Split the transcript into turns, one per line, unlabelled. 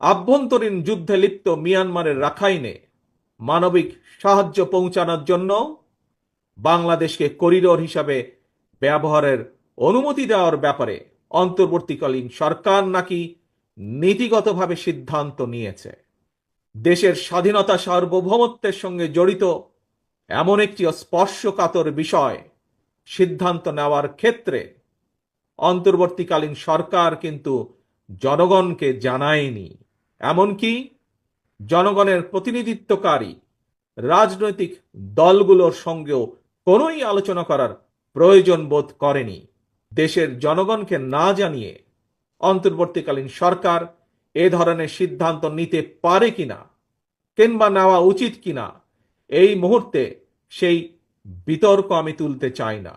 আভ্যন্তরীণ যুদ্ধে লিপ্ত মিয়ানমারের রাখাইনে মানবিক সাহায্য পৌঁছানোর জন্য বাংলাদেশকে করিডোর হিসাবে ব্যবহারের অনুমতি দেওয়ার ব্যাপারে অন্তর্বর্তীকালীন সরকার নাকি নীতিগতভাবে সিদ্ধান্ত নিয়েছে। দেশের স্বাধীনতা সার্বভৌমত্বের সঙ্গে জড়িত এমন একটি স্পর্শকাতর বিষয় সিদ্ধান্ত নেওয়ার ক্ষেত্রে অন্তর্বর্তীকালীন সরকার কিন্তু জনগণকে জানায়নি। এমনকি জনগণের প্রতিনিধিত্বকারী রাজনৈতিক দলগুলোর সঙ্গেও কোনোই আলোচনা করার প্রয়োজন বোধ করেনি। দেশের জনগণকে না জানিয়ে অন্তর্বর্তীকালীন সরকার এ ধরনের সিদ্ধান্ত নিতে পারে কিনা কিংবা নেওয়া উচিত কিনা, এই মুহূর্তে সেই বিতর্ক আমি তুলতে চাই না।